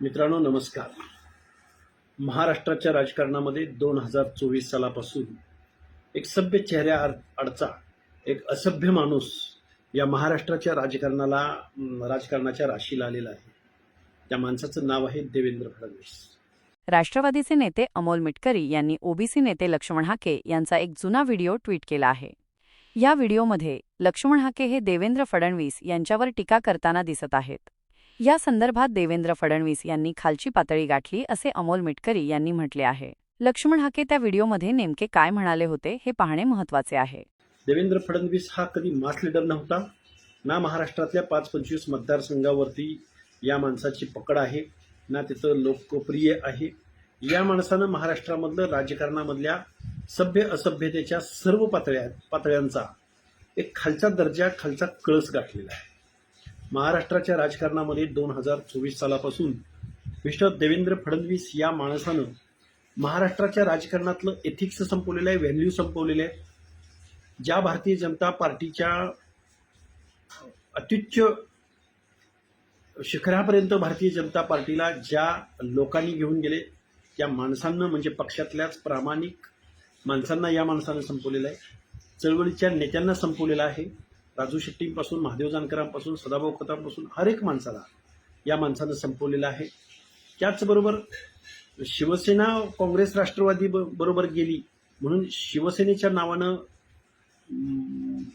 मित्रांनो नमस्कार. महाराष्ट्राच्या राजकारणामध्ये दोन हजार चोवीस सालापासून एक सभ्य चेहऱ्या अडचा एक असभ्य माणूस या महाराष्ट्राच्या राजकारणाला राजकारणाच्या राशीला आलेला आहे. त्या माणसाचं नाव आहे देवेंद्र फडणवीस. राष्ट्रवादीचे नेते अमोल मिटकरी यांनी ओबीसी नेते लक्ष्मण हाके यांचा एक जुना व्हिडिओ ट्विट केला आहे. या व्हिडिओमध्ये लक्ष्मण हाके हे देवेंद्र फडणवीस यांच्यावर टीका करताना दिसत आहेत. या संदर्भात देवेंद्र फडणवीस यांनी खालची पातळी गाठली असे अमोल मिटकरी यांनी म्हटले आहे. लक्ष्मण हाके त्या व्हिडिओमध्ये नेमके काय म्हणाले होते हे पाहणे महत्त्वाचे आहे. देवेंद्र फडणवीस हा कधी मास लिडर नव्हता? ना महाराष्ट्रातल्या पाच पंचवीस मतदारसंघावरती या माणसाची पकड आहे ना तिथं लोकप्रिय आहे. या माणसानं महाराष्ट्रामधलं राजकारणामधल्या सभ्य असभ्यतेच्या सर्व पातळ्या पातळ्यांचा एक खालचा दर्जा खालचा कळस गाठलेला आहे. महाराष्ट्राच्या राजकारणामध्ये दोन हजार चोवीस सालापासून मिस्टर देवेंद्र फडणवीस या माणसानं महाराष्ट्राच्या राजकारणातलं एथिक्स संपवलेलं आहे व्हॅल्यू संपवलेले आहे. ज्या भारतीय जनता पार्टीच्या अत्युच्च शिखरापर्यंत भारतीय जनता पार्टीला ज्या लोकांनी घेऊन गेले त्या माणसांना म्हणजे पक्षातल्याच प्रामाणिक माणसांना या माणसानं संपवलेलं आहे. चळवळीच्या नेत्यांना संपवलेलं आहे. राजू शेट्टींपासून महादेव जानकरांपासून सदाभाऊ खतांपासून हर एक माणसाला या माणसानं संपवलेलं आहे. त्याचबरोबर शिवसेना काँग्रेस राष्ट्रवादी ब- बरोबर गेली म्हणून शिवसेनेच्या नावानं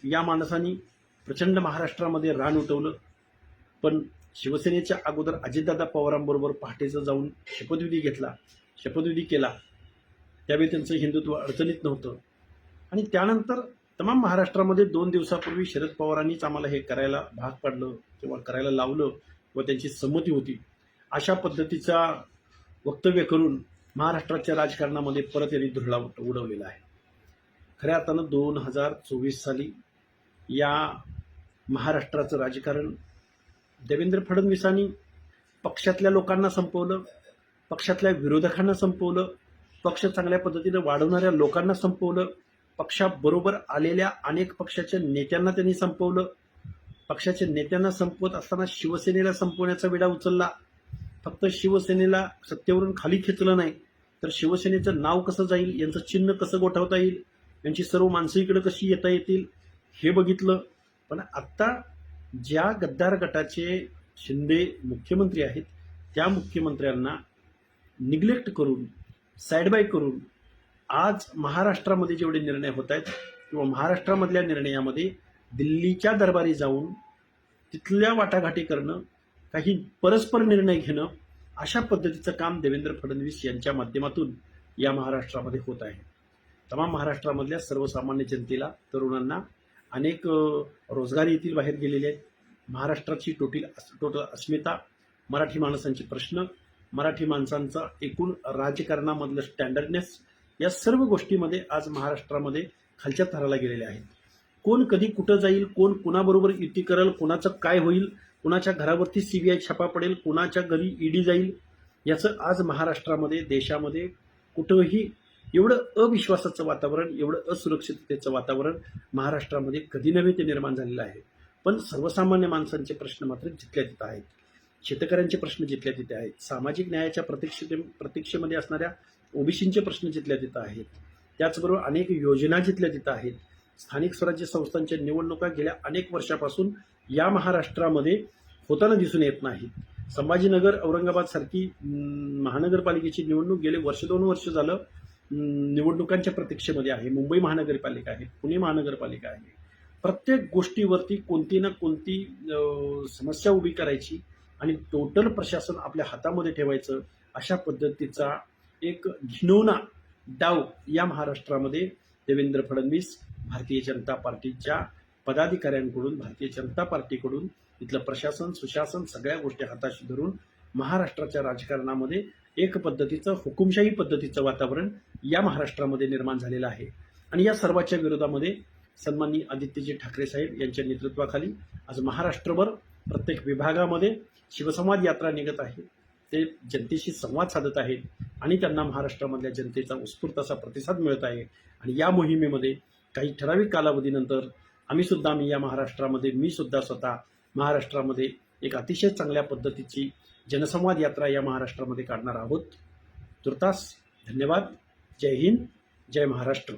या माणसांनी प्रचंड महाराष्ट्रामध्ये रान उठवलं. पण शिवसेनेच्या अगोदर अजितदादा पवारांबरोबर पहाटेचं जाऊन शपथविधी घेतला शपथविधी केला. त्यावेळी त्यांचं हिंदुत्व अडचणीत नव्हतं. आणि त्यानंतर तमाम महाराष्ट्रामध्ये दोन दिवसापूर्वी शरद पवारांनीच आम्हाला हे करायला भाग पाडलं किंवा करायला लावलं व त्यांची संमती होती. अशा पद्धतीचा वक्तव्य करून महाराष्ट्राच्या राजकारणामध्ये परत यांनी धुरळा उडवलेला आहे. खऱ्या अर्थानं दोन हजार चोवीस साली या महाराष्ट्राचं राजकारण देवेंद्र फडणवीसांनी पक्षातल्या लोकांना संपवलं पक्षातल्या विरोधकांना संपवलं पक्ष चांगल्या पद्धतीनं वाढवणाऱ्या लोकांना संपवलं पक्षाबरोबर आलेल्या अनेक पक्षाच्या नेत्यांना त्यांनी संपवलं. पक्षाच्या नेत्यांना संपवत असताना शिवसेनेला संपवण्याचा विडा उचलला. फक्त शिवसेनेला सत्तेवरून खाली खेचलं नाही तर शिवसेनेचं नाव कसं जाईल यांचं चिन्ह कसं गोठवता येईल यांची सर्व माणसं इकडं कशी येता येतील हे बघितलं. पण आत्ता ज्या गद्दार गटाचे शिंदे मुख्यमंत्री आहेत त्या मुख्यमंत्र्यांना निग्लेक्ट करून साईड बाय करून आज महाराष्ट्रामध्ये जेवढे निर्णय होत आहेत किंवा महाराष्ट्रामधल्या निर्णयामध्ये दिल्लीच्या दरबारी जाऊन तिथल्या वाटाघाटी करणं काही परस्पर निर्णय घेणं अशा पद्धतीचं काम देवेंद्र फडणवीस यांच्या माध्यमातून या महाराष्ट्रामध्ये होत आहे. तमाम महाराष्ट्रामधल्या सर्वसामान्य जनतेला तरुणांना अनेक रोजगारी येथील बाहेर गेलेले आहेत. महाराष्ट्राची टोटील टोटल अस्मिता मराठी माणसांचे प्रश्न मराठी माणसांचा एकूण राजकारणामधलं स्टँडर्डनेस या सर्व गोष्टीमध्ये आज महाराष्ट्रामध्ये खालच्या थराला गेलेल्या आहेत. कोण कधी कुठं जाईल कोण कुणाबरोबर युती करेल कोणाचं काय होईल कुणाच्या घरावरती सीबीआय छापा पडेल कुणाच्या घरी ईडी जाईल याचं आज महाराष्ट्रामध्ये देशामध्ये कुठंही एवढं अविश्वासाचं वातावरण एवढं असुरक्षिततेचं वातावरण महाराष्ट्रामध्ये कधी नव्हे ते निर्माण झालेलं आहे. पण सर्वसामान्य माणसांचे प्रश्न मात्र जिथल्या तिथं आहेत. शेतकऱ्यांचे प्रश्न जिथल्या तिथे आहेत. सामाजिक न्यायाच्या प्रतीक्षे प्रतीक्षेमध्ये असणाऱ्या ओबीसींचे प्रश्न जिथल्या तिथं आहेत त्याचबरोबर अनेक योजना जिथल्या तिथं आहेत स्थानिक स्वराज्य संस्थांच्या निवडणुका गेल्या अनेक वर्षापासून या महाराष्ट्रामध्ये होताना दिसून येत नाहीत. संभाजीनगर औरंगाबाद सारखी महानगरपालिकेची निवडणूक गेले वर्ष दोन वर्ष झालं निवडणुकांच्या प्रतीक्षेमध्ये आहे. मुंबई महानगरपालिका आहे पुणे महानगरपालिका आहे. प्रत्येक गोष्टीवरती कोणती ना कोणती समस्या उभी करायची आणि टोटल प्रशासन आपल्या हातामध्ये ठेवायचं अशा पद्धतीचा एक घिनोना डाव या महाराष्ट्रामध्ये देवेंद्र फडणवीस भारतीय जनता पार्टीच्या पदाधिकाऱ्यांकडून भारतीय जनता पार्टीकडून इथलं प्रशासन सुशासन सगळ्या गोष्टी हाताशी धरून महाराष्ट्राच्या राजकारणामध्ये एक पद्धतीचं हुकुमशाही पद्धतीचं वातावरण या महाराष्ट्रामध्ये निर्माण झालेलं आहे. आणि या सर्वाच्या विरोधामध्ये सन्माननीय आदित्यजी ठाकरे साहेब यांच्या नेतृत्वाखाली आज महाराष्ट्रभर प्रत्येक विभागामध्ये शिवसंवाद यात्रा निघत आहे. ते जनतेशी संवाद साधत आहेत आणि त्यांना महाराष्ट्रामधल्या जनतेचा उत्स्फूर्त असा प्रतिसाद मिळत आहे. आणि या मोहिमेमध्ये काही ठराविक कालावधीनंतर आम्ही सुद्धा मी या महाराष्ट्रामध्ये मी सुद्धा स्वतः महाराष्ट्रामध्ये एक अतिशय चांगल्या पद्धतीची जनसंवाद यात्रा या महाराष्ट्रामध्ये काढणार आहोत. तुर्तास धन्यवाद. जय हिंद. जय महाराष्ट्र.